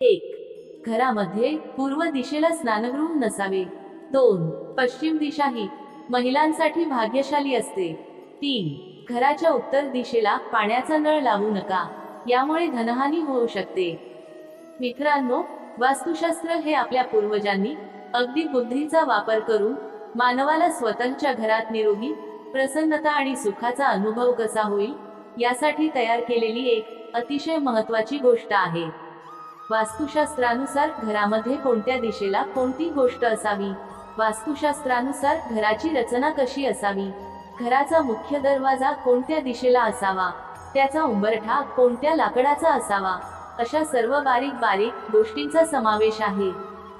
एक. घरामध्ये पूर्व दिशेला स्नानगृह नसावे. दोन. पश्चिम दिशा ही महिलांसाठी भाग्यशाली असते. तीन. घराच्या उत्तर दिशेला पाण्याचा नळ लावू नका. यामुळे धनहानी होऊ शकते. मित्रांनो वास्तुशास्त्र हे आपल्या पूर्वजांनी अगदी बुद्धीचा वापर करून मानवाला स्वतःच्या घरात निरोगी प्रसन्नता आणि सुखाचा अनुभव कसा होईल यासाठी तयार केलेली एक अतिशय महत्वाची गोष्ट आहे. वास्तुशास्त्रानुसार घरामध्ये कोणत्या दिशेला कोणती गोष्ट असावी? वास्तुशास्त्रानुसार घराची रचना कशी असावी? घराचा मुख्य दरवाजा कोणत्या दिशेला असावा? त्याचा उंबरठा कोणत्या लाकडाचा असावा? अशा सर्व बारीक बारीक गोष्टींचा समावेश आहे.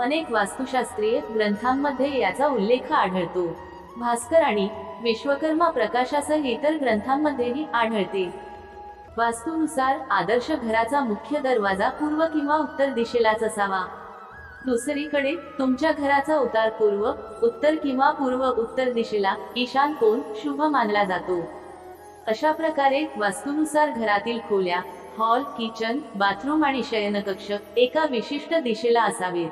अनेक वास्तुशास्त्रीय ग्रंथांमध्ये याचा उल्लेख आढळतो. भास्कर आणि विश्वकर्मा प्रकाशासह इतर ग्रंथांमध्येही आढळते. वास्तूनुसार आदर्श घराचा मुख्य दरवाजा पूर्व किंवा उत्तर दिशेलाच असावा. दुसरीकडे तुमच्या घराचा उतार पूर्व उत्तर किंवा पूर्व उत्तर दिशेला ईशान कोण शुभ मानला जातो. अशा प्रकारे वास्तूनुसार घरातील खोल्या हॉल किचन बाथरूम आणि शयनकक्ष एका विशिष्ट दिशेला असावेत.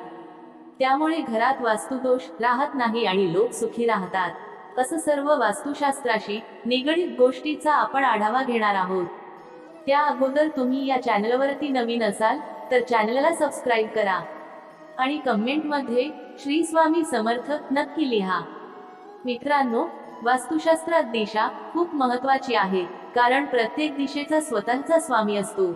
त्यामुळे घरात वास्तुदोष राहत नाही आणि लोक सुखी राहतात. असं सर्व वास्तुशास्त्राशी निगडीत गोष्टीचा आपण आढावा घेणार आहोत. त्या अगोदर तुम्ही या चॅनलवरती नवीन असाल तर चॅनलला सबस्क्राईब करा. आणि कमेंटमध्ये श्री स्वामी समर्थ नक्की लिहा. मित्रांनो वास्तुशास्त्रात दिशा खूप महत्वाची आहे कारण प्रत्येक दिशेचा स्वतःचा स्वामी असतो.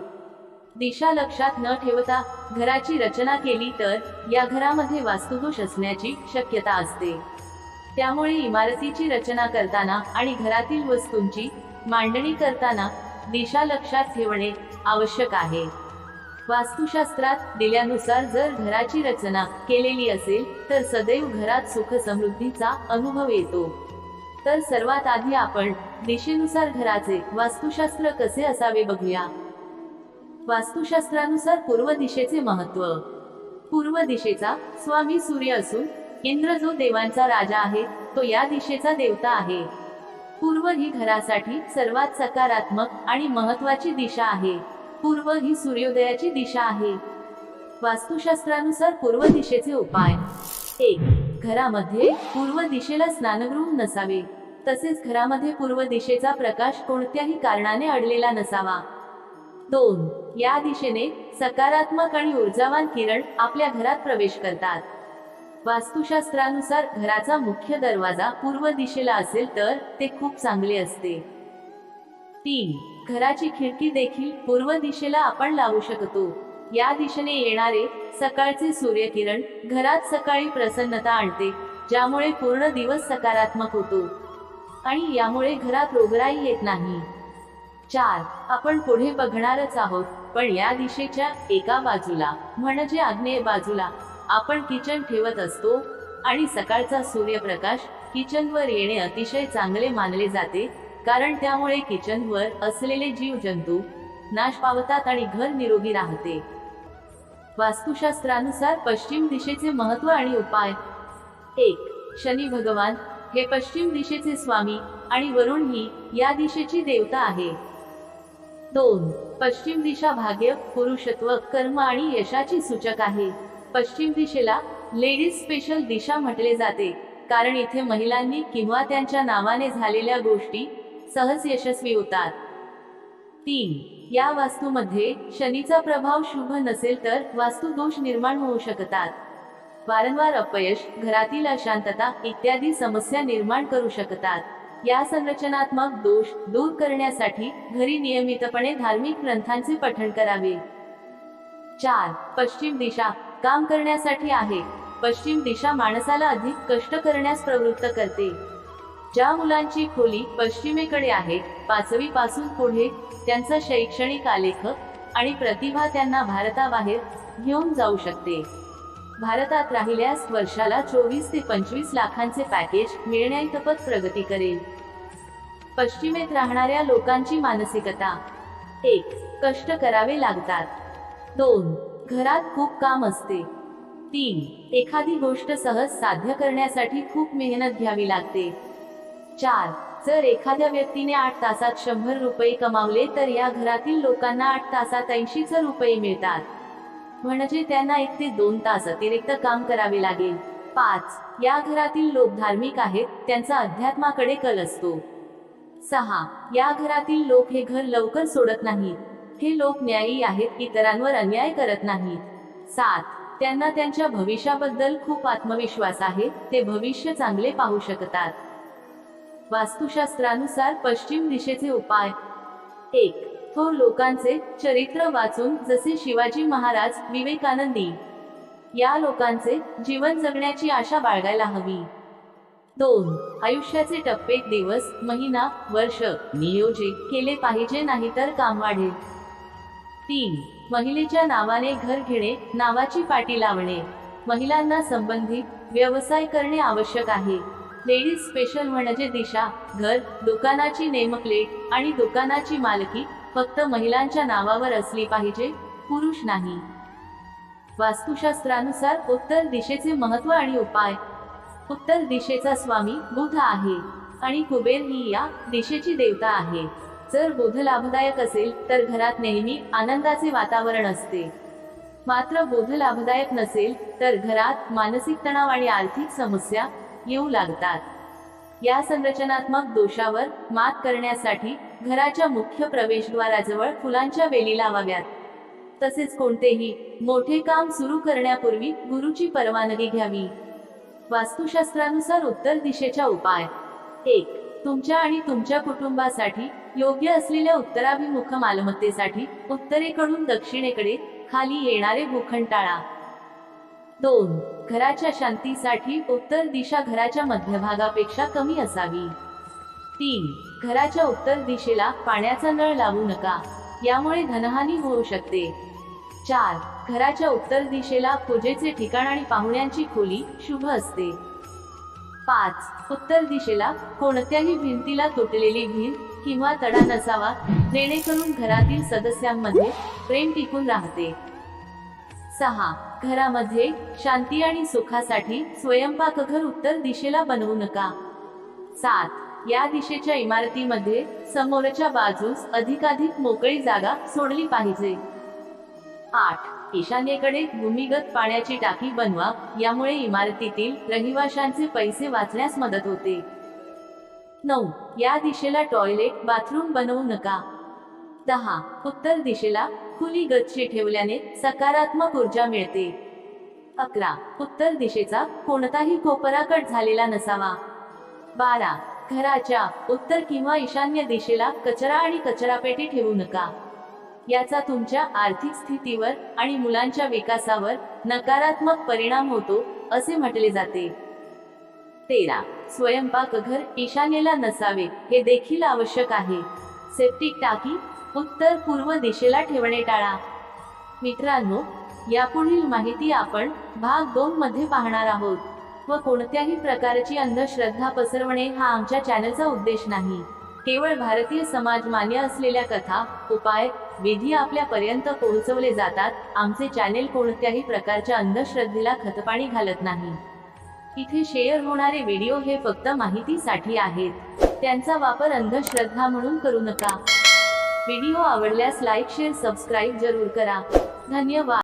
दिशा लक्षात न ठेवता घराची रचना केली तर या घरामध्ये वास्तुदोष असण्याची शक्यता असते. त्यामुळे इमारतीची रचना करताना आणि घरातील वस्तूंची मांडणी करताना दिशा लक्षात ठेवणे आवश्यक आहे. वास्तुशास्त्रात दिल्यानुसार जर घराची रचना केलेली असेल तर सदैव घरात सुख समृद्धीचा अनुभव येतो. तर सर्वात आधी आपण दिशेनुसार घराचे वास्तुशास्त्र कसे असावे बघूया. वास्तुशास्त्रानुसार पूर्व दिशेचे महत्त्व. पूर्व दिशेचा स्वामी सूर्य असून इंद्र जो देवांचा राजा आहे तो या दिशेचा देवता आहे. पूर्व ही घरासाठी सर्वात सकारात्मक आणि महत्वाची दिशा आहे. पूर्व ही सूर्योदयाची दिशा आहे. वास्तुशास्त्रानुसार पूर्व दिशेचे उपाय. एक घरामध्ये पूर्व दिशेला स्नानगृह नसावे. तसेच घरामध्ये पूर्व दिशेचा प्रकाश कोणत्याही कारणाने अडलेला नसावा. दोन या दिशेने सकारात्मक आणि ऊर्जावान किरण आपल्या घरात प्रवेश करतात. वास्तुशास्त्रानुसार घराचा मुख्य दरवाजा पूर्व दिशेला असेल तर ते खूप चांगले असते. तीन घराची खिडकी देखील पूर्व दिशेला आपण लावू शकतो. या दिशेने येणारे सकाळचे सूर्यकिरण घरात सकाळी प्रसन्नता आणते ज्यामुळे पूर्ण दिवस सकारात्मक होतो. आणि यामुळे घरात रोगराई येत नाही. चार आपण पुढे बघणारच आहोत पण या दिशेच्या एका बाजूला म्हणजे आग्नेय बाजूला आपण किचन ठेवत असतो आणि सकाळचा सूर्यप्रकाश किचनवर येणे अतिशय चांगले मानले जाते कारण त्यामुळे किचनवर असलेले जीवजंतू नाश पावतात आणि घर निरोगी राहते. वास्तुशास्त्रानुसार पश्चिम दिशेचे महत्त्व आणि उपाय. एक शनी भगवान हे पश्चिम दिशेचे स्वामी आणि वरुण ही या दिशेची देवता आहे. दोन पश्चिम दिशा भाग्य पुरुषत्व कर्म आणि यशाची सूचक आहे. पश्चिम दिशेला लेडीज स्पेशल दिशा म्हटले जाते. कारण इथे महिलांनी किंवा त्यांच्या नावाने झालेल्या गोष्टी सहज यशस्वी होतात. तीन. या वास्तूमध्ये शनीचा प्रभाव शुभ नसेल तर वास्तू दोष निर्माण होऊ शकतात. वारंवार अपयश घरातील अशांतता इत्यादी समस्या निर्माण करू शकतात. या संरचनात्मक दोष दूर करण्यासाठी घरी नियमितपणे धार्मिक ग्रंथांचे पठण करावे. चार. पश्चिम दिशा. काम करण्यासाठी आहे. पश्चिम दिशा माणसाला अधिक कष्ट करण्यास प्रवृत्त करते. ज्या मुलांची खोली पश्चिमेकडे आहे पाचवी पासून पुढे त्यांचा शैक्षणिक आलेख आणि प्रतिभा त्यांना भारताबाहेर घेऊन जाऊ शकते. भारतात राहिल्यास वर्षाला चोवीस ते पंचवीस लाखांचे पॅकेज मिळण्याइतपत प्रगती करेल. पश्चिमेत राहणाऱ्या लोकांची मानसिकता. एक कष्ट करावे लागतात. दोन घरात खूप काम असते. तीन एखादी गोष्ट सहज साध्य करण्यासाठी खूप मेहनत घ्यावी लागते. चार जर एखाद्या व्यक्तीने आठ तासात शंभर रुपये कमावले तर या घरातील लोकांना आठ तासात ऐंशीच रुपये मिळतात. म्हणजे त्यांना एक ते दोन तास अतिरिक्त काम करावे लागेल. पाच या घरातील लोक धार्मिक आहेत त्यांचा अध्यात्माकडे कल असतो. सहा या घरातील लोक हे घर लवकर सोडत नाहीत. हे लोक न्यायी आहेत इतरांवर अन्याय करत नाहीत. सात त्यांना त्यांच्या भविष्याबद्दल खूप आत्मविश्वास आहे ते भविष्य चांगले पाहू शकतात. वास्तुशास्त्रानुसार पश्चिम दिशेचे उपाय. एक थोर लोकांचे चरित्र वाचून जसे शिवाजी महाराज विवेकानंदी. या लोकांचे जीवन जगण्याची आशा बाळगायला हवी. दोन आयुष्याचे टप्पे दिवस महिना वर्ष नियोजित केले पाहिजे नाहीतर काम वाढेल. तीन. महिलेच्या नावाने घर घेणे नावाची पाटी लावणे. महिलांना संबंधित व्यवसाय करणे आवश्यक आहे. लेडीज स्पेशल म्हणजे दिशा घर दुकानाची नेमप्लेट आणि दुकानाची मालकी फक्त महिलांच्या नावावर असली पाहिजे पुरुष नाही. वास्तुशास्त्रानुसार उत्तर दिशेचे महत्त्व आणि उपाय. उत्तर दिशेचा स्वामी बुध आहे आणि कुबेर ही या दिशेची देवता आहे. जर बोध लाभदायक असेल तर घरात नेहमी आनंदाचे वातावरण असते. मात्र बोध लाभदायक नसेल तर घरात मानसिक तणाव आणि आर्थिक समस्या येऊ लागतात. या संरचनात्मक दोषावर मात करण्यासाठी घराच्या मुख्य प्रवेशद्वाराजवळ फुलांच्या वेली लावाव्यात. तसेच कोणतेही मोठे काम सुरू करण्यापूर्वी गुरुची परवानगी घ्यावी. वास्तुशास्त्रानुसार उत्तर दिशेच्या उपाय. एक तुमच्या आणि तुमच्या कुटुंबासाठी योग्य असलेल्या उत्तराभिमुख मालमत्तेसाठी उत्तरेकडून दक्षिणेकडे खाली येणारे भूखंड टाळा दोन घराच्या शांतीसाठी उत्तर दिशा घराच्या मध्यभागापेक्षा कमी असावी. तीन घराच्या उत्तर दिशेला पाण्याचा नळ लावू नका यामुळे धनहानी होऊ शकते. चार घराच्या उत्तर दिशेला पूजेचे ठिकाण आणि पाहुण्यांची खोली शुभ असते. पाच उत्तर दिशेला कोणत्याही भिंतीला तुटलेली भिंत किंवा तडा नसावा जेणेकरून घरातील सदस्यांमध्ये प्रेम टिकून राहते. सहा. घरामध्ये शांती आणि सुखासाठी स्वयंपाकघर उत्तर दिशेला बनवू नका. सात. या दिशेच्या इमारतीमध्ये समोरच्या बाजूस अधिकाधिक मोकळी जागा सोडली पाहिजे. आठ. ईशान्येकडे भूमिगत पाण्याची टाकी बनवा यामुळे इमारतीतील रहिवाशांचे पैसे वाचण्यास मदत होते. नऊ. या दिशेला टॉयलेट बाथरूम बनवू नका. दहा. उत्तर दिशेला खुली गच्ची ठेवल्याने सकारात्मक ऊर्जा मिळते. अकरा. उत्तर दिशेचा कोणताही कोपरा कट झालेला नसावा. बारा. घराच्या उत्तर किंवा ईशान्य दिशेला कचरा आणि कचरापेटी ठेवू नका. याचा तुमच्या आर्थिक स्थितीवर आणि मुलांच्या विकासावर नकारात्मक परिणाम होतो असे म्हटले जाते. तेरा. स्वयंपाकघर ईशान्येला नसावे हे देखील आवश्यक आहे. सेप्टिक टाकी उत्तर पूर्व दिशेला ठेवणे टाळा. मित्रांनो यापुढील माहिती आपण भाग दोन मध्ये पाहणार आहोत. व कोणत्याही प्रकारची अंधश्रद्धा पसरवणे हा आमच्या चॅनलचा उद्देश नाही. केवळ भारतीय समाज मान्य असलेल्या कथा उपाय विधी आपल्यापर्यंत पोहोचवले जातात. आमचे चॅनेल कोणत्याही प्रकारच्या अंधश्रद्धेला खतपाणी घालत नाही. इथे शेअर होणारे व्हिडिओ हे फक्त माहितीसाठी आहेत. त्यांचा वापर अंधश्रद्धा म्हणून करू नका. व्हिडिओ आवडल्यास लाईक शेअर सबस्क्राईब जरूर करा. धन्यवाद.